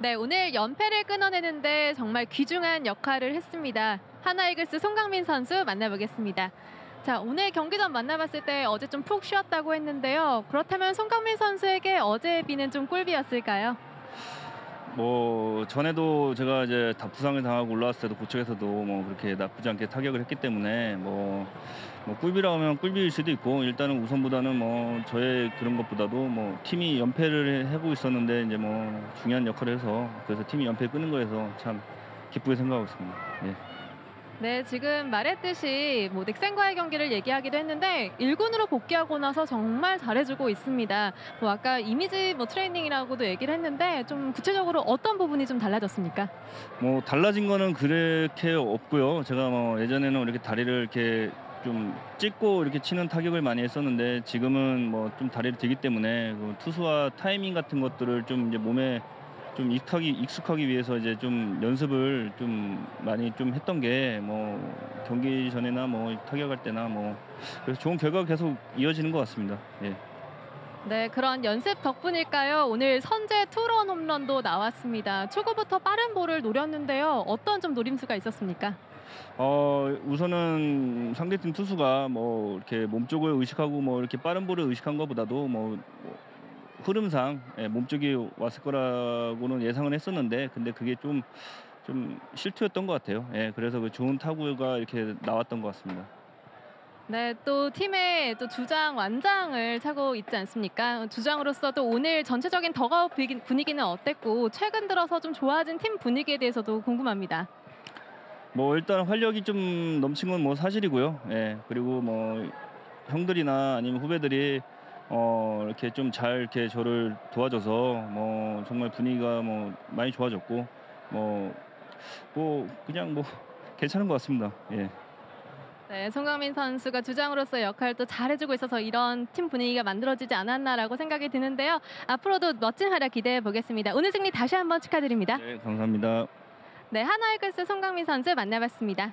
네, 오늘 연패를 끊어내는데 정말 귀중한 역할을 했습니다. 하나이글스 송강민 선수 만나보겠습니다. 자, 오늘 경기 전 만나봤을 때 어제 좀 푹 쉬었다고 했는데요. 그렇다면 송강민 선수에게 어제의 비는 좀 꿀비였을까요? 뭐 전에도 제가 이제 다 부상을 당하고 올라왔을 때도 고척에서도 뭐 그렇게 나쁘지 않게 타격을 했기 때문에 뭐, 뭐 꿀비라고 하면 꿀비일 수도 있고 일단은 우선보다는 뭐 저의 그런 것보다도 뭐 팀이 연패를 하고 있었는데 이제 뭐 중요한 역할을 해서 그래서 팀이 연패 끄는 거에서 참 기쁘게 생각하고 있습니다. 예. 네, 지금 말했듯이 뭐 넥센과의 경기를 얘기하기도 했는데 1군으로 복귀하고 나서 정말 잘해주고 있습니다. 뭐 아까 이미지 뭐 트레이닝이라고도 얘기를 했는데 좀 구체적으로 어떤 부분이 좀 달라졌습니까? 뭐 달라진 거는 그렇게 없고요. 제가 뭐 예전에는 이렇게 다리를 이렇게 좀 찍고 이렇게 치는 타격을 많이 했었는데 지금은 뭐 좀 다리를 들기 때문에 그 투수와 타이밍 같은 것들을 좀 이제 몸에 좀 익숙하기 익숙하기 위해서 이제 좀 연습을 좀 많이 좀 했던 게 뭐 경기 전에나 뭐 타격할 때나 뭐 그래서 좋은 결과가 계속 이어지는 것 같습니다. 예. 네, 그런 연습 덕분일까요? 오늘 선제 투런 홈런도 나왔습니다. 초구부터 빠른 볼을 노렸는데요. 어떤 좀 노림수가 있었습니까? 어 우선은 상대팀 투수가 뭐 이렇게 몸쪽을 의식하고 뭐 이렇게 빠른 볼을 의식한 것보다도 뭐 흐름상 예, 몸쪽이 왔을 거라고는 예상을 했었는데 근데 그게 좀 좀 실투였던 것 같아요. 예, 그래서 그 좋은 타구가 이렇게 나왔던 것 같습니다. 네, 또 팀의 또 주장 완장을 차고 있지 않습니까? 주장으로서 또 오늘 전체적인 더가웃 분위기- 분위기는 어땠고 최근 들어서 좀 좋아진 팀 분위기에 대해서도 궁금합니다. 뭐 일단 활력이 좀 넘친 건 뭐 사실이고요. 예, 그리고 뭐 형들이나 아니면 후배들이 어 이렇게 좀 잘 이렇게 저를 도와줘서 뭐 정말 분위기가 뭐 많이 좋아졌고 뭐 뭐 그냥 뭐 괜찮은 것 같습니다. 예. 네, 송강민 선수가 주장으로서 역할을 또 잘해주고 있어서 이런 팀 분위기가 만들어지지 않았나라고 생각이 드는데요. 앞으로도 멋진 활약 기대해 보겠습니다. 오늘 승리 다시 한번 축하드립니다. 네, 감사합니다. 네, 하나이글스 송강민 선수 만나봤습니다.